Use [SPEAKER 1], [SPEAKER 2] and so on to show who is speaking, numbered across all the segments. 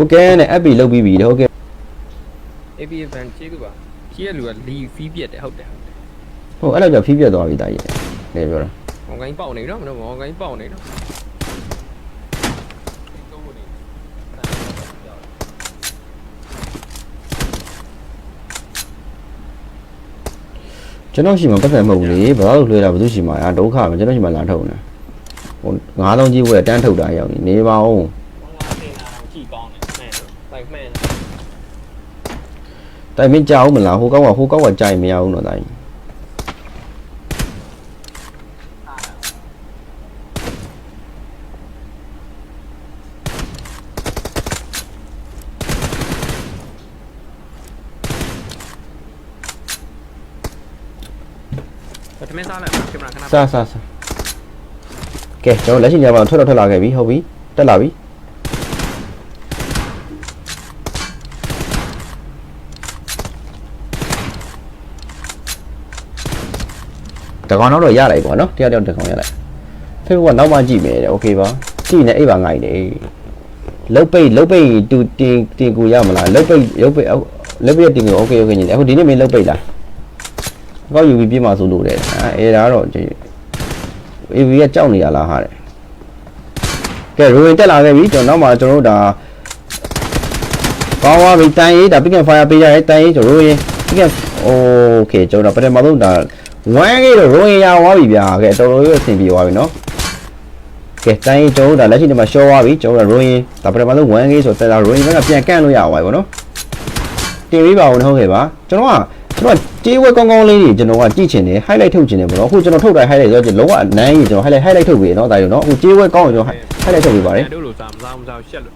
[SPEAKER 1] ကိုကဲနဲ့ FB လုတ်ပြီးပြီဟုတ်ကဲ့
[SPEAKER 2] APF ဘန်ကျေးဇူးပါကြီးရဲ့လူကလီဖီးပြက်တယ်ဟုတ်တယ်ဟုတ်တယ်
[SPEAKER 1] ဟုတ်အဲ့လိုကြောင့်ဖီးပြတ်သွားပြီတာကြီးလေပြောတာ
[SPEAKER 2] မောင်ကိုင်းပေါက်နေတော့မလို့မောင်ကိုင်းပေါက်နေတော့
[SPEAKER 1] ကျွန်တော်ရှိမှပတ်သက်မဟုတ်ဘူးလေဘာလို့လွှဲတာဘယ်သူရှိမှအာဒုက္ခပဲကျွန်တော်ရှိမှလာထုတ်နေဟို9000ကြီးဘွဲတန်းထုတ်တာရောက်နေနေပါဦး
[SPEAKER 2] ကြည့်ကောင်းတယ်မှန်လိုက်မှန်
[SPEAKER 1] တိုင်မင်းကြောက်မလားဟိုကောက်ကဟိုကောက်ကကြိုင်မရဘူးတော့တာကြီး
[SPEAKER 2] တမင်းစားလိုက်ကင်မရာခဏ
[SPEAKER 1] စားစားစားကဲကျွန်တော်လက်ရှိညမှာထွက်တော့ထွက်လာခဲ့ပြီဟုတ်ပြီတက်လာပြီ တကောင်တော့ရလိုက်ပေါ့နော်တယောက်တယောက်တကောင်ရလိုက် Facebook ကနောက်မှကြည့်မယ်တဲ့ okay ပါကြည့်နေအိပ်ပါငိုက်နေလုတ်ပိတ်လုတ်ပိတ်တူတင်တင်ကိုရမလားလုတ်ပိတ်လုတ်ပိတ်လုတ်ပိတ်တင်ကို okay okay ညီအခုဒီနေ့မင်းလုတ်ပိတ်လားကောက်ယူပြီးပြမှာဆိုလို့တဲ့အဲဒါတော့ AV ကကြောက်နေရလားဟာတဲ့ကဲရိုဝင်တက်လာခဲ့ပြီကျွန်တော်နောက်မှကျွန်တော်တို့ဒါကောင်းသွားပြီတန်ရေးဒါ pick and fire ပေးရတယ်တန်ရေးကျွန်တော်ရိုဝင် pick and okay ကျွန်တော်ပထမဆုံးဒါ 1 game တော့ရိုဝင်ရသွားပြီဗျာကဲတော်တော်လေးအဆင်ပြေသွားပြီနော်ကဲတန်ရေးကျွန်တော်တို့ဒါလက်ရှိဒီမှာ show သွားပြီကျွန်တော်တို့ရိုဝင်ဒါပထမဆုံး1 game ဆိုတော့ဒါရိုဝင်ကပြန်ကန့်လို့ရသွားပြီဗောနော်တင်ပြီးပါဦးဟုတ်ကဲ့ပါကျွန်တော်ကကျွန်တော်ကြေးဝဲကောင်းကောင်းလေးတွေကျွန်တော်ကကြည့်ချင်တယ် highlight ထုတ်ချင်တယ်ပေါ့နော်အခုကျွန်တော်ထုတ်တိုင်း highlight ရောလုံးဝအနမ်းကြီးကျွန်တော် highlight highlight ထုတ်ပြီနော်ဒါရောနော်အခုကြေးဝဲကောင်းအောင်ကျွန်တော် highlight ထုတ်ပြီပါတယ်
[SPEAKER 2] တို့လိုစားမစားမစားရှက်လို့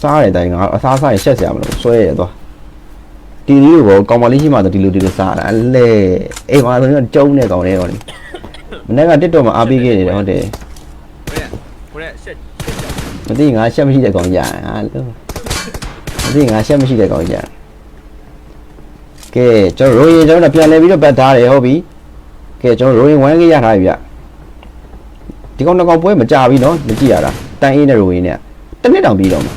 [SPEAKER 1] စားရတဲ့အတိုင်းငါအစားစားရင်ရှက်စရာမလိုဆွဲရသွား တီတီကိုကောင်မလေးရှိမှတော့ဒီလိုဒီလိုစားတာအလဲအိမ်မှာဆိုရင်ကျုံနေကောင်နေတော့လေမနေ့ကတစ်တော့မှာအားပေးခဲ့နေတယ်ဟုတ်တယ်
[SPEAKER 2] ကိုရက်ကိုရက်ရှက်ရှက်ကြောက်
[SPEAKER 1] မသိငါရှက်မရှိတဲ့ကောင်ကြာဟာလို့မသိငါရှက်မရှိတဲ့ကောင်ကြာကဲကျွန်တော်ရိုးရင်ကျွန်တော်ပြန်လဲပြီးတော့ပတ်ထားတယ်ဟုတ်ပြီကဲကျွန်တော်ရိုးရင်ဝမ်းကြီးရထားပြီဗျဒီကောင်တစ်ကောင်ပွဲမကြပြီနော်မကြည့်ရတာတန်အေးနဲ့ရိုးရင်နဲ့တစ်နှစ်တောင်ပြီးတော့မှာ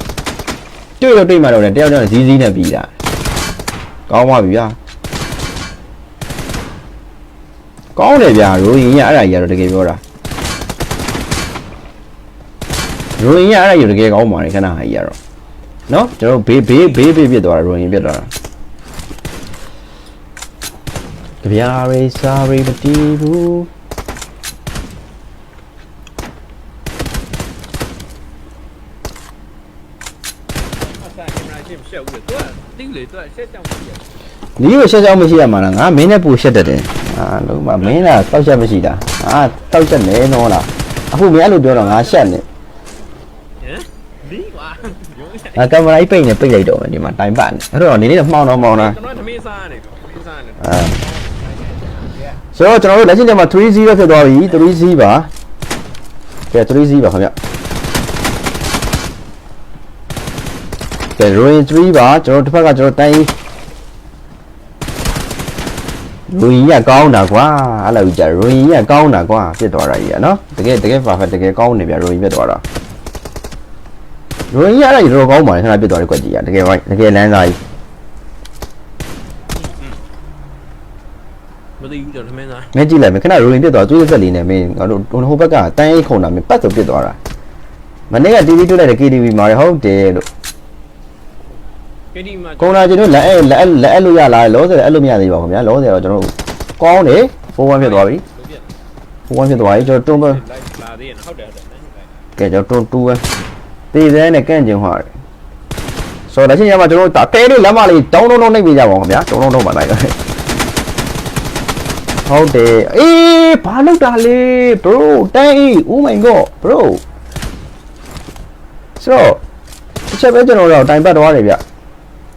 [SPEAKER 1] တွေ့တော့တွေ့မှတော့လေတယောက်တယောက်ဇီးဇီးနဲ့ပြီးတာ ကောင်းပါပြီဗျာကောင်းတယ်ဗျာရိုးရင်ရအဲ့ဒါကြီးကတော့တကယ်ပြောတာရိုရင်ရအဲ့ဒါယူတကယ်ကောင်းပါလေခဏဟာကြီးရတော့နော်ကျွန်တော်ဘေးဘေးဘေးဘေးပြစ်သွားတာရိုရင်ပြစ်သွားတာကြပြားရေးစားရေးမတီးဘူး
[SPEAKER 2] အစားကင်မရာရှက်ရှက်ဦးလေ သူကတိလေသူကရှက်ကြောက်ပြီ
[SPEAKER 1] နီးကိုရှက်ရှောက်မရှိရမှာလားငါမင်းနဲ့ပူရှက်တတ်တယ်အာလုံးမမင်းလားတောက်ရှက်မရှိတာအာတောက်ရှက်နေတော့လားအခုမင်းအဲ့လိုပြောတော့ငါရှက်နေ
[SPEAKER 2] ဟမ်လီကွာရုံးရှက်
[SPEAKER 1] ငါကင်မရာကြီးပိတ်နေပိတ်လိုက်တော့မယ်ဒီမှာတိုင်ပတ်နေအဲ့တော့နေနေတော့မှောင်းတော့မှောင်းတာ
[SPEAKER 2] ကျွန်တော်သမီးစားနေတော့သမီးစားနေ
[SPEAKER 1] အာဆိုတော့ကျွန်တော်တို့လက်ရှိထဲမှာ3-0ဖြစ်သွားပြီ3-0ပါကဲ3-0ပါခင်ဗျ ကဲ ruin 3ပါကျွန်တော်တစ်ဖက်ကကျွန်တော်တိုင်း ruin ရကောင်းတာကွာအဲ့လိုကြာ ruin ရကောင်းတာကွာဖြစ်သွားတာကြီးอ่ะเนาะတကယ်တကယ် perfect တကယ်ကောင်းနေဗျ ruin ဖြစ်သွားတာ ruin ရအဲ့ဒါကြီးတော့ကောင်းပါလေခဏပြစ်သွားတယ်ကွက်ကြီးอ่ะတကယ်ပါတကယ်လမ်းစားကြီး
[SPEAKER 2] မသိဘူးကျွန်တော်သမီးစား
[SPEAKER 1] မင်းကြည့်လိုက်မယ်ခဏ ruin ပြစ်သွားသွေးဆက်လေးနဲ့မင်းငါတို့ဟိုဘက်ကတန်းအိတ်ခုံတာမင်းပတ်ဆိုပြစ်သွားတာမနေ့က TV တွေ့လိုက်တဲ့ KTV မှာဟုတ်တယ်လို့
[SPEAKER 2] ကဒီမှာ
[SPEAKER 1] ကုံလာကျွန်တော်လက်အဲ့လက်အဲ့လက်အဲ့လို့ရလားလောဆယ်အဲ့လို့မရသေးပါဘူးခင်ဗျာလောဆယ်တော့ကျွန်တော်ကောင်းတယ်4-1ဖြစ်သွားပြီ
[SPEAKER 2] လို့ပြက်
[SPEAKER 1] 4-1ဖြစ်သွားပြီကျွန်တော်တွန်း
[SPEAKER 2] လိုက်လာသေးရင်ဟုတ်တယ်ဟုတ်တယ်
[SPEAKER 1] ကဲကျွန်တော်တွန်း2-1တေးစဲနဲ့ကန့်ကျင်ဟွာတယ်ဆိုတော့လက်ရှိညမှာကျွန်တော်တဲလေးလက်မလေးတောင်းတုံးတုံးနှိပ်ပေးကြပါဦးခင်ဗျာတုံးတုံးတုံးပါလိုက်ဟုတ်တယ်အေးဘာလုပ်တာလဲ bro တန်းအေး oh my god bro ဆိုတော့တစ်ချက်ပဲကျွန်တော်တို့တိုင်ပတ်သွားတယ်ဗျ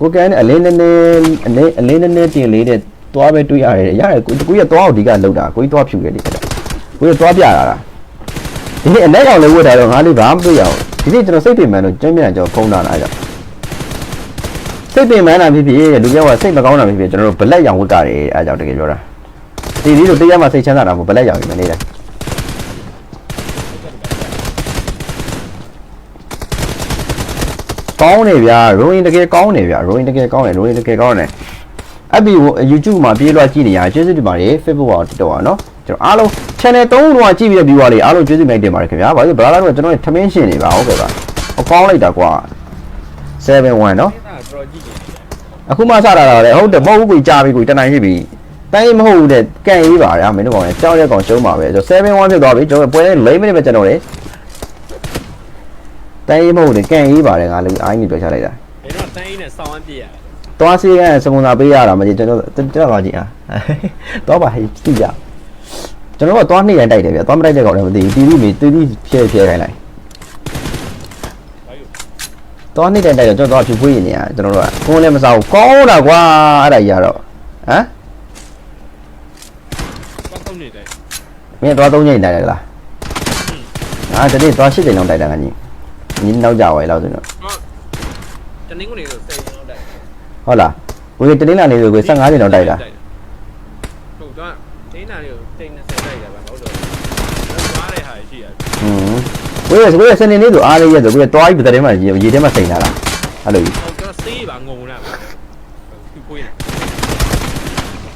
[SPEAKER 1] ကိုကန်နဲ့အလင်းနည်းနည်းအလင်းအလင်းနည်းနည်းတင်လေးတဲ့သွားပဲတွေ့ရတယ်ရတယ်ကိုကိုကြီးကသွားအောင်ဒီကလောက်တာကိုကြီးသွားဖြူတယ်ဒီကကိုကြီးသွားပြလာတာဒီနေ့အလက်ကောင်လေးဝတ်တာတော့ငါလေးဘာမှမတွေ့ရအောင်ဒီနေ့ကျွန်တော်စိတ်ပင်ပန်းတော့ကျမ်းပြန်ကျွန်တော်ဖုံးတာလားကြောင့်စိတ်ပင်ပန်းတာဖြစ်ဖြစ်လူပြောကစိတ်မကောင်းတာဖြစ်ဖြစ်ကျွန်တော်တို့ဘလက်ရောင်ဝတ်ကြတယ်အဲအကြောင်းတကယ်ပြောတာဒီလေးတို့တရားမှစိတ်ချမ်းသာတာမဟုတ်ဘလက်ရောင်ယူမနေတယ် ကောင်းတယ်ဗျာရိုးရင်တကယ်ကောင်းတယ်ဗျာရိုးရင်တကယ်ကောင်းတယ်ရိုးရင်တကယ်ကောင်းတယ်အပီ YouTube မှာပြေးလွှတ်ကြည့်နေရကျေးဇူးတင်ပါတယ် Facebook မှာတက်တော့ပါနော်ကျွန်တော်အားလုံး channel 3ခုတော့ကြည့်ပြီးတဲ့ viewer တွေအားလုံးကျေးဇူးတင်ပါတယ်ခင်ဗျာဘာလို့ဘလာလာတော့ကျွန်တော်ထမင်းရှင်နေပါဟုတ်ကဲ့ပါအကောင်းလိုက်တာကွာ71နော်
[SPEAKER 2] အဲ့ဒါတော့ကြည့်ကြည့်
[SPEAKER 1] အခုမှစတာလားလေဟုတ်တယ်မဟုတ်ဘူးကိုကြားပြီကိုတနိုင်ရှိပြီတိုင်းမဟုတ်ဘူးတဲ့ကန်ရေးပါရမင်းတို့ကောင်လည်းကြောက်ရက်ကောင်ရှုံးပါပဲကျွန်တော်7-1ဖြစ်သွားပြီကျွန်တော်ပွဲ4မိနစ်ပဲကျွန်တော်လေ တိုင်းရေးမဟုတ်ဘူးကန်ရေးပါတယ်ငါလည်းအားကြီးတွေ့ချလိုက်တာ
[SPEAKER 2] ဘယ်တော့တန်းရင်းနဲ့ဆောင်းအပြည့်ရတယ်
[SPEAKER 1] သွားစီကစမုန်သာပေးရတာမကြီးကျွန်တော်ကျွန်တော်ပါကြည့်အားတော့ပါဟိကြည့်ကြကျွန်တော်ကသွားနှစ်ရတိုက်တယ်ဗျသွားမတိုက်တဲ့ကောင်လည်းမသိဘူး TV မီ TV ဖြဲဖြဲခိုင်းလိုက်
[SPEAKER 2] ဘာလို့
[SPEAKER 1] သွားနှစ်တိုက်တိုက်တော့ကျွန်တော်သွားဖြူဖွေးနေရကျွန်တော်တို့ကကိုယ်လည်းမစားဘူးကောင်းတာကွာအဲ့ဒါကြီးရတော့ဟမ်
[SPEAKER 2] ကောက်ကောက်နေတယ်
[SPEAKER 1] မင်းသွားသုံးချိန်တိုက်တယ်လားငါတနေ့သွား၈ချိန်လောက်တိုက်တာက ညီညီနောက်ကြပါလေလောက်ဆိုတော့
[SPEAKER 2] ဟောတနင်္ဂနွေတော့စေရင်တော့တိုက်
[SPEAKER 1] ဟုတ်လားဝေတနေ့လာနေဆိုကို15ချိန်လောက်တိုက်တာ
[SPEAKER 2] ဟုတ်တော့တင်းနာလေးကိုတိတ်20တိုက်ရပါဟုတ်တော့သွားတဲ့ဟာရှိရတယ်
[SPEAKER 1] ဟွန်းဝေးဝေးစနေနေ့ဆိုအားရရဲ့ဆိုကိုတွားပြီးတဲ့ထဲမှာရေထဲမှာစိန်လာတာအဲ့လိုကြီး
[SPEAKER 2] ဟောကျွန်တော်စေးပါငုံလာပါသူပွေးနေ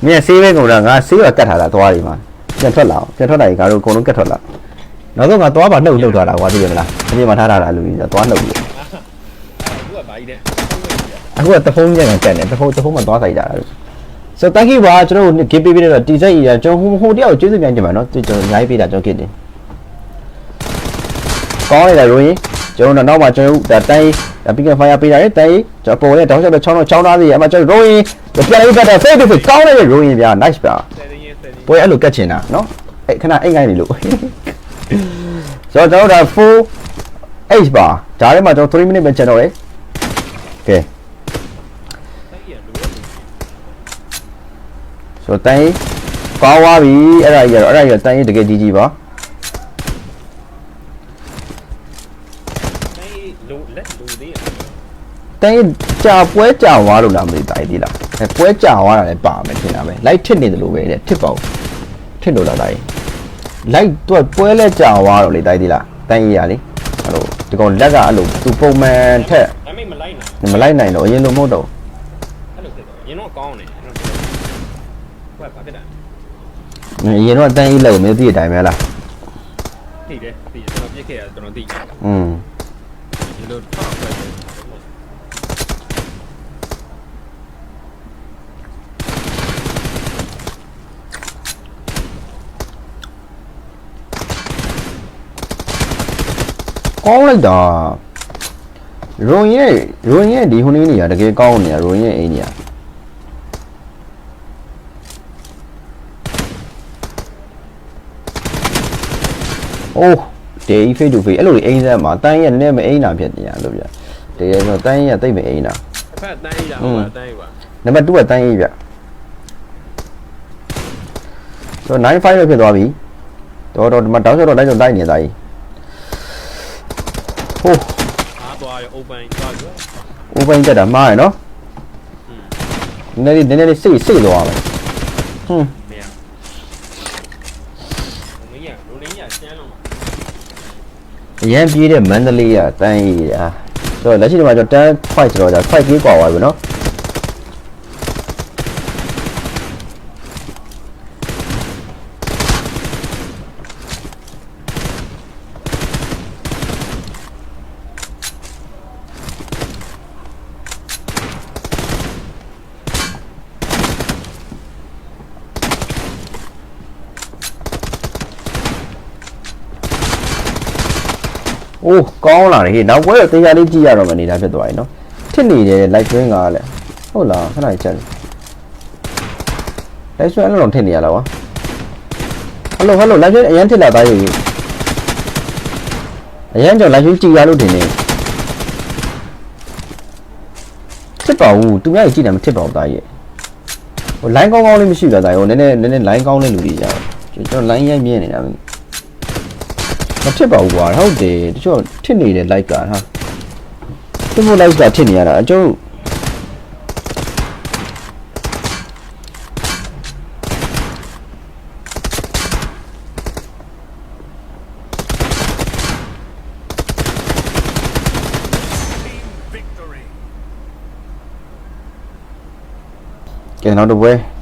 [SPEAKER 1] မင်းဆေးပဲကုန်တာငါဆေးရကတ်ထားတာသွားတွေမှာပြန်ထွက်လာအောင်ပြန်ထွက်လာရင်ငါတို့အကုန်လုံးကတ်ထွက်လာ နောက်ဆုံးငါသွားပါနှုတ်နှုတ်သွားတာကွာသိရမလားအပြင်မှာထားထားတာလူကြီးသွားနှုတ်ပြီး
[SPEAKER 2] အဲ့ဒါကဘာကြီးလဲ
[SPEAKER 1] အခုကတဖုံးကျန်ကန်ကန်တယ်တဖုံးတဖုံးမှာသွားဆိုင်ကြတာလို့ so thank you ပါကျွန်တော်တို့ give ပေးပြီးတော့တီစိတ်ရကျွန်တော်ဟိုဟိုတယောက်ကျေးဇူးပြန်ကြပါနော်ကျွန်တော်အများကြီးပေးတာကျွန်တော်ဖြစ်တယ်ကောင်းနေတာရိုးရင်ကျွန်တော်နောက်မှကျွန်တော်ဒါတိုင်းဒါ pick and fire ပေးရတယ်တိုင်းကျွန်တော်ပေါ်နဲ့တောင်းချက်ပဲချောင်းတော့ချောင်းသားသေးရအမှကျွန်တော်ရိုးရင်ပြန်လေးပတ်တဲ့ face to face ကောင်းနေတဲ့ရိုးရင်ဗျာ nice ဗျာ
[SPEAKER 2] ဆယ်ရင်းဆယ်ရင်း
[SPEAKER 1] ပွဲအဲ့လိုကတ်ချင်တာနော်အဲ့ခဏအိတ်ငိုင်းနေလို့ ဆိုတော့ကျွန်တော်ဒါ4 H ပါဒါထဲမှာကျွန်တော်3 minute ပဲကျန်တော့တယ်ကဲ
[SPEAKER 2] တိုက်ရလို့
[SPEAKER 1] ဆိုတော့တန်းကြီးကောင်းသွားပြီအဲ့ဒါကြီးကတော့အဲ့ဒါကြီးကတန်းကြီးတကယ်ကြီးကြီးပါ
[SPEAKER 2] တိုက်လို့လက်လို့သေးရ
[SPEAKER 1] တန်းကြီးကြာပွဲကြာသွားလို့လားမသိတိုင်းသေးလားအဲပွဲကြာသွားတာလည်းပါမယ်ထင်တာပဲလိုက်ထစ်နေတယ်လို့ပဲတဲ့ထစ်ပါဦးထစ်လို့လားတိုင်း လိုက်တော့ပွဲလဲကြာသွားတော့လေတိုင်းသေးလားတန်းကြီးရလေအဲ့လိုဒီကောင်လက်ကအဲ့လိုသူပုံမှန်ထက်
[SPEAKER 2] ဒါပေမဲ့မလိုက်နိုင်
[SPEAKER 1] မလိုက်နိုင်တော့အရင်လိုမဟုတ်တော့
[SPEAKER 2] အဲ့လိုဖြစ်တော့ရင်းတော့ကောင်းတယ်အဲ့လိုဘယ်ဘာဖြစ်တာ
[SPEAKER 1] ဘူးအရင်တော့တန်းကြီးလက်ကိုမင်းသိတဲ့အတိုင်းပဲလား
[SPEAKER 2] သိတယ်သိတယ်ကျွန်တော်ပြစ်ခဲ့တာကျွန်တော်သိတယ်
[SPEAKER 1] อืม
[SPEAKER 2] ဒီလိုထောက်ပဲ
[SPEAKER 1] ကောင်းလိုက်တာရုံရဲ့ရုံရဲ့ဒီဟိုနေနေရတကယ်ကောင်းနေတာရုံရဲ့အိမ်နေရအိုးဒေးဖေးတူဖေးအဲ့လိုအိမ်စမ်းမှာတန်းရဲ့နည်းနည်းမအိမ်နာဖြစ်နေရလို့ဗျဒေးရဲ့ဆိုတန်းရဲ့တိတ်မအိမ်နာ
[SPEAKER 2] အဖက်တန်းရတာဟိုတန်းရပါ
[SPEAKER 1] နံပါတ်2ကတန်းရေးဗျဆို95လို့ဖြစ်သွားပြီတော့တော့ဒီမှာတောက်ချက်တော့လိုက်တော့တိုက်နေတာကြီး ဟိုး
[SPEAKER 2] အားသွားရ open သွားရ
[SPEAKER 1] ဥပိုင်းတက်တာမှားရယ်နော်နည်းနည်းလေးနည်းနည်းလေးစိတ်စိတ်သွားမယ်ဟွန်း
[SPEAKER 2] မရမင်းရလူရင်းရရှမ်းလုံးမှာ
[SPEAKER 1] အရန်ပြေးတဲ့မန္တလေးကတန်းကြီးရာဆိုတော့လက်ရှိဒီမှာကျွန်တော်တန်း5ဆိုတော့じゃ5ကြီးกว่าပါပြီနော် အိုးကောင်းလာတယ်ဟေးနောက်ပွဲတော့တရားလေးကြည့်ရတော့မနေတာဖြစ်သွားပြီနော်ထစ်နေတယ် live stream ကလည်းဟုတ်လားခဏချက် live stream အဲ့လိုတော့ထစ်နေရလားကွာ hello hello live stream အရင်ထစ်လာသားယူအရင်ကြောင့် live stream ကြည့်ရလို့ထင်နေထစ်ပါဘူးသူများကြီးကြည့်တယ်မထစ်ပါဘူးသားရဲ့ဟို line ကောင်းကောင်းလေးမရှိဘူးလားသားရဲ့ဟိုနည်းနည်းနည်းနည်း line ကောင်းတဲ့လူတွေကြာကျွန်တော် line ရိုက်မြင်နေတာမ မထစ်ပါဘူးကွာဟုတ်တယ်တချို့ထစ်နေတယ်လိုက်ကဟာသူ့ဘလိုက်ကထစ်နေရတာအကျုပ်ကဲနောက်တစ်ပွဲ